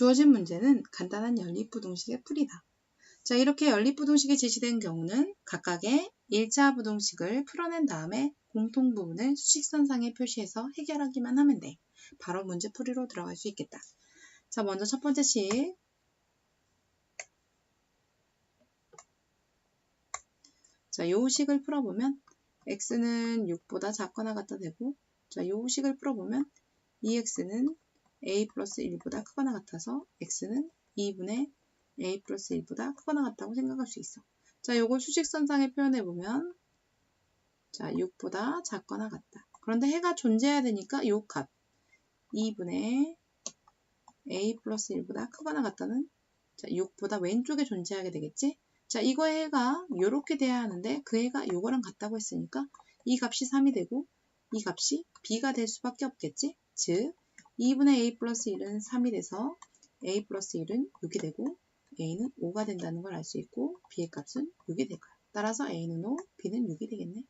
주어진 문제는 간단한 연립부동식의 풀이다. 자, 이렇게 연립부동식이 제시된 경우는 각각의 1차 부동식을 풀어낸 다음에 공통 부분을 수식선상에 표시해서 해결하기만 하면 돼. 바로 문제풀이로 들어갈 수 있겠다. 자, 먼저 첫 번째 식. 자, 요 식을 풀어보면 x는 6보다 작거나 같다 되고 자, 요 식을 풀어보면 2x는 a 플러스 1보다 크거나 같아서 x는 2분의 a 플러스 1보다 크거나 같다고 생각할 수 있어. 자, 요걸 수직선상에 표현해 보면 자, 6보다 작거나 같다. 그런데 해가 존재해야 되니까 요 값, 2분의 a 플러스 1보다 크거나 같다는 자, 6보다 왼쪽에 존재하게 되겠지? 자, 이거의 해가 이렇게 돼야 하는데 그 해가 요거랑 같다고 했으니까 이 값이 3이 되고 이 값이 b가 될 수밖에 없겠지? 즉, 2분의 a 플러스 1은 3이 돼서 a 플러스 1은 6이 되고 a는 5가 된다는 걸 알 수 있고 b의 값은 6이 될 거야. 따라서 a는 5, b는 6이 되겠네.